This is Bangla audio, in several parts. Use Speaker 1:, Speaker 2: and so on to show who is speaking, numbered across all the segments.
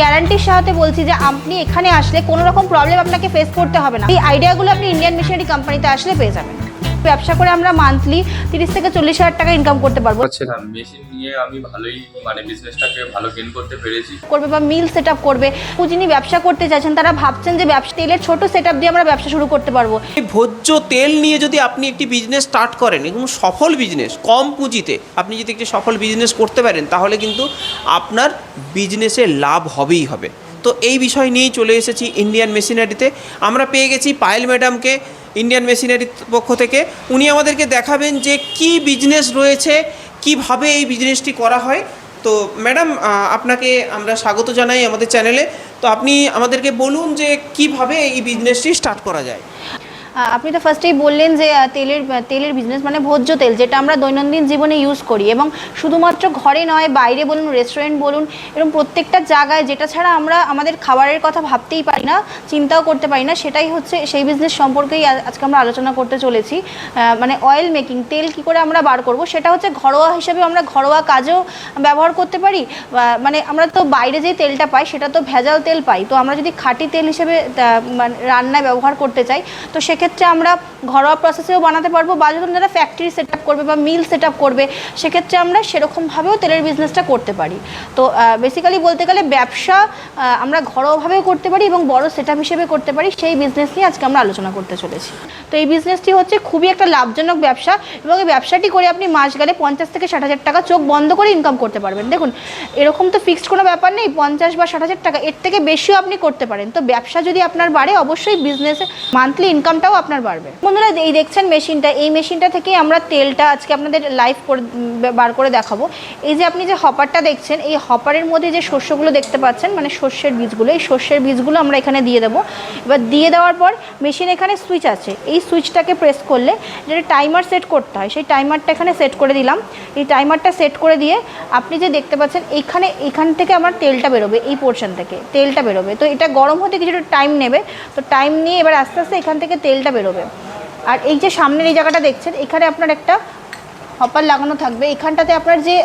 Speaker 1: গ্যারান্টির সাথে বলছি যে আপনি এখানে আসলে কোনো রকম প্রবলেম আপনাকে ফেস করতে হবে না। এই আইডিয়াগুলো আপনি ইন্ডিয়ান মিশনারি কোম্পানিতে আসলে পেয়ে যাবেন। ব্যবসা করে আমরা মান্থলি তিরিশ থেকে চল্লিশ হাজার টাকা ইনকাম করতে পারব।
Speaker 2: হচ্ছে না মেশিন নিয়ে আমি ভালোই মানে বিজনেসটাকে ভালো গেন করতে পেরেছি।
Speaker 1: করবে বা মিল সেট আপ করবে। যিনি ব্যবসা করতে চাইছেন তারা ভাবছেন যে ব্যবসা তেলের ছোট সেট দিয়ে আমরা ব্যবসা শুরু করতে পারব।
Speaker 3: এই ভোজ্য তেল নিয়ে যদি আপনি একটি বিজনেস স্টার্ট করেন এবং সফল বিজনেস কম পুঁজিতে আপনি যদি একটি সফল বিজনেস করতে পারেন তাহলে কিন্তু আপনার বিজনেসে লাভ হবেই হবে। তো এই বিষয় নিয়েই চলে এসেছি ইন্ডিয়ান মেশিনারিতে আমরা পেয়ে গেছি পায়েল ম্যাডামকে ইন্ডিয়ান মেশিনারির পক্ষ থেকে, উনি আমাদেরকে দেখাবেন যে কি বিজনেস রয়েছে, কীভাবে এই বিজনেসটি করা হয়। তো ম্যাডাম আপনাকে আমরা স্বাগত জানাই আমাদের চ্যানেলে তো আপনি আমাদেরকে বলুন যে কীভাবে এই বিজনেসটি স্টার্ট করা যায়।
Speaker 1: আপনি তো ফার্স্টেই বললেন যে তেলের তেলের বিজনেস মানে ভোজ্য তেল, যেটা আমরা দৈনন্দিন জীবনে ইউজ করি। এবং শুধুমাত্র ঘরে নয়, বাইরে বলুন রেস্টুরেন্ট বলুন, এরকম প্রত্যেকটা জায়গায় যেটা ছাড়া আমরা আমাদের খাবারের কথা ভাবতেই পারি না, চিন্তাও করতে পারি না। সেটাই হচ্ছে সেই বিজনেস সম্পর্কেই আজ- আজকে আমরা আলোচনা করতে চলেছি। মানে অয়েল মেকিং তেল কি করে আমরা বার করব, সেটা হচ্ছে ঘরোয়া হিসেবে আমরা ঘরোয়া কাজেও ব্যবহার করতে পারি। মানে আমরা তো বাইরে যে তেলটা পাই, সেটা তো ভেজাল তেল পাই। তো আমরা যদি খাঁটি তেল হিসেবে মানে রান্নায় ব্যবহার করতে চাই, তো সেক্ষেত্রে আমরা ঘরোয়া প্রসেসেও বানাতে পারব বা যখন যারা ফ্যাক্টরি সেট আপ করবে বা মিল সেট আপ করবে, সেক্ষেত্রে আমরা সেরকমভাবেও তেলের বিজনেসটা করতে পারি। তো বেসিক্যালি বলতে গেলে ব্যবসা আমরা ঘরোয়াভাবেও করতে পারি এবং বড় সেট আপ হিসেবে করতে পারি, সেই বিজনেস নিয়ে আজকে আমরা আলোচনা করতে চলেছি। তো এই বিজনেসটি হচ্ছে খুবই একটা লাভজনক ব্যবসা এবং এই ব্যবসাটি করে আপনি মাস গেলে পঞ্চাশ থেকে ষাট হাজার টাকা চোখ বন্ধ করে ইনকাম করতে পারবেন। দেখুন, এরকম তো ফিক্সড কোনো ব্যাপার নেই, পঞ্চাশ বা ষাট হাজার টাকা, এর থেকে বেশিও আপনি করতে পারেন। তো ব্যবসা যদি আপনার বাড়ে, অবশ্যই বিজনেসে মান্থলি ইনকামটাও আপনার বাড়বে। বন্ধুরা, এই দেখছেন মেশিনটা, এই মেশিনটা থেকে আমরা তেলটা আজকে আপনাদের লাইভ করে, বার করে দেখাবো। এই যে আপনি যে হপারটা দেখছেন, এই হপারের মধ্যে যে শস্যগুলো দেখতে পাচ্ছেন মানে শস্যের বীজগুলো, এই শস্যের বীজগুলো আমরা এখানে দিয়ে দেবো। এবার দিয়ে দেওয়ার পর মেশিন এখানে সুইচ আছে। এই সুইচটাকে প্রেস করলে যেটা টাইমার সেট করতে হয়, সেই টাইমারটা এখানে সেট করে দিলাম। এই টাইমারটা সেট করে দিয়ে আপনি যে দেখতে পাচ্ছেন, এখানে, এখান থেকে আমার তেলটা বেরোবে, এই পোর্শন থেকে, তেলটা বেরোবে। তো এটা গরম হতে কিছুটা টাইম নেবে। তো টাইম নিয়ে এবার আস্তে আস্তে এখান থেকে তেলটা বেরোবে। আর এই যে সামনের এই জায়গাটা দেখছেন, এখানে আপনার একটা হপার লাগানো থাকবে। এখানটাতে আপনার যে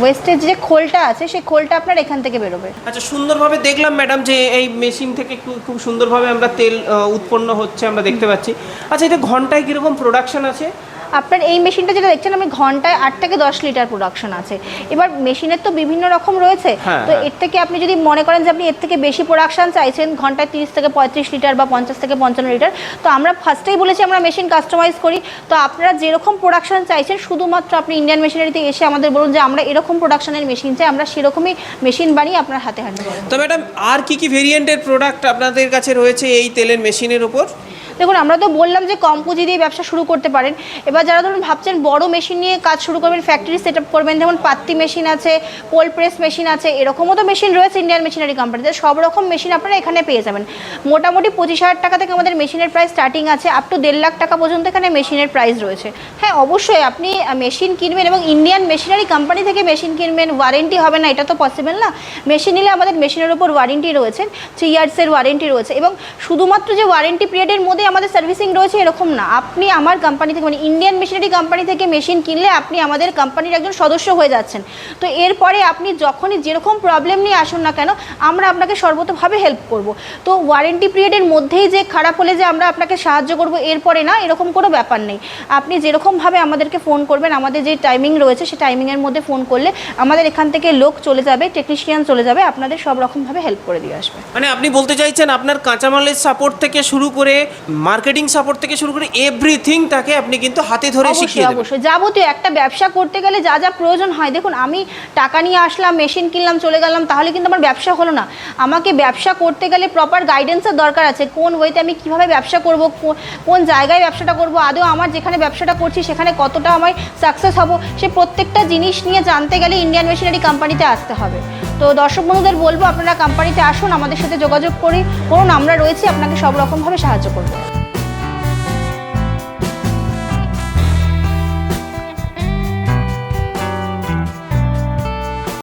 Speaker 1: ওয়েস্টের যে খোলটা আছে, সেই খোলটা আপনার এখান থেকে বেরোবে।
Speaker 3: আচ্ছা সুন্দরভাবে দেখলাম ম্যাডাম যে এই মেশিন থেকে খুব সুন্দরভাবে আমরা তেল উৎপন্ন হচ্ছে, আমরা দেখতে পাচ্ছি। আচ্ছা এটা ঘন্টায় কীরকম প্রোডাকশন আছে?
Speaker 1: আপনার এই মেশিনটা যেটা দেখছেন আমি ঘন্টায় আট থেকে দশ লিটার প্রোডাকশন আছে। এবার মেশিনের তো বিভিন্ন রকম রয়েছে।
Speaker 3: হ্যাঁ,
Speaker 1: তো
Speaker 3: হ্যাঁ।
Speaker 1: এর থেকে আপনি যদি মনে করেন যে আপনি এর থেকে বেশি প্রোডাকশন চাইছেন ঘন্টায় তিরিশ থেকে পঁয়ত্রিশ লিটার বা পঞ্চাশ থেকে পঞ্চান্ন লিটার তো আমরা ফার্স্টেই বলেছি আমরা মেশিন কাস্টমাইজ করি। তো আপনারা যেরকম প্রোডাকশন চাইছেন শুধুমাত্র আপনি ইন্ডিয়ান মেশিনারিতে এসে আমাদের বলুন যে আমরা এরকম প্রোডাকশনের মেশিন চাই আমরা সেরকমই মেশিন বানিয়ে আপনার হাতে হ্যান্ড
Speaker 3: তো ম্যাডাম আর কি কি ভেরিয়েন্টের প্রোডাক্ট আপনাদের কাছে রয়েছে এই তেলের মেশিনের উপর?
Speaker 1: দেখুন, আমরা তো বললাম যে কম পুঁজি দিয়ে ব্যবসা শুরু করতে পারেন। এবার যারা ধরুন ভাবছেন বড় মেশিন নিয়ে কাজ শুরু করবেন ফ্যাক্টরি সেট আপ করবেন, যেমন পাত্তি মেশিন আছে কোল্ড প্রেস মেশিন আছে, এরকমও তো মেশিন রয়েছে ইন্ডিয়ান মেশিনারি কোম্পানিতে সব রকম মেশিন আপনারা এখানে পেয়ে যাবেন। মোটামুটি পঁচিশ হাজার টাকা থেকে আমাদের মেশিনের প্রাইস স্টার্টিং আছে আপ টু দেড় লাখ টাকা পর্যন্ত এখানে মেশিনের প্রাইস রয়েছে। হ্যাঁ অবশ্যই আপনি মেশিন কিনবেন এবং ইন্ডিয়ান মেশিনারি কোম্পানি থেকে মেশিন কিনবেন ওয়ারেন্টি হবে না, এটা তো পসিবল না। মেশিন নিলে আমাদের মেশিনের উপর ওয়ারেন্টি রয়েছে থ্রি ইয়ার্সের ওয়ারেন্টি রয়েছে এবং শুধুমাত্র যে ওয়ারেন্টি পিরিয়ডের মধ্যে আমাদের সার্ভিসিং রয়েছে এরকম না। আপনি আমার কোম্পানি থেকে মানে ইন্ডিয়ান মেশিনারি কোম্পানি থেকে মেশিন কিনলে আপনি আমাদের কোম্পানির একজন সদস্য হয়ে যাচ্ছেন। তো এরপরে আপনি যখনই যেরকম প্রবলেম নিয়ে আসুন না কেন, আমরা আপনাকে সর্বতভাবে হেল্প করব। তো ওয়ারেন্টি পিরিয়ডের মধ্যেই যে খারাপ হলে যে আমরা আপনাকে সাহায্য করব, এরপরে না এরকম কোনো ব্যাপার নেই। আপনি যেরকমভাবে আমাদেরকে ফোন করবেন, আমাদের যে টাইমিং রয়েছে সেই টাইমিংয়ের মধ্যে ফোন করলে আমাদের এখান থেকে লোক চলে যাবে টেকনিশিয়ান চলে যাবে, আপনাদের সব রকমভাবে হেল্প করে দিয়ে আসবে।
Speaker 3: মানে আপনি বলতে চাইছেন আপনার কাঁচামালের সাপোর্ট থেকে শুরু করে মার্কেটিং সাপোর্ট থেকে শুরু করে এভরিথিং তাকে আপনি কিন্তু হাতে ধরে শিখিয়ে
Speaker 1: অবশ্যই
Speaker 3: দেবেন।
Speaker 1: অবশ্যই। যাবতীয় একটা ব্যবসা করতে গেলে যা যা প্রয়োজন হয় দেখুন আমি টাকা নিয়ে আসলাম মেশিন কিনলাম চলে গেলাম তাহলে কিন্তু আমার ব্যবসা হলো না। আমাকে ব্যবসা করতে গেলে প্রপার গাইডেন্সের দরকার আছে কোন ওয়েতে আমি কীভাবে ব্যবসা করব কোন জায়গায় ব্যবসাটা করব আদৌ আমার যেখানে ব্যবসাটা করছি সেখানে কতটা আমার সাকসেস হব সে প্রত্যেকটা জিনিস নিয়ে জানতে গেলে ইন্ডিয়ান মেশিনারি কোম্পানিতে আসতে হবে। তো দর্শক বন্ধুদের বলব আপনারা কোম্পানিতে আসুন আমাদের সাথে যোগাযোগ করি করুন আমরা রয়েছি আপনাকে সব রকমভাবে সাহায্য করব।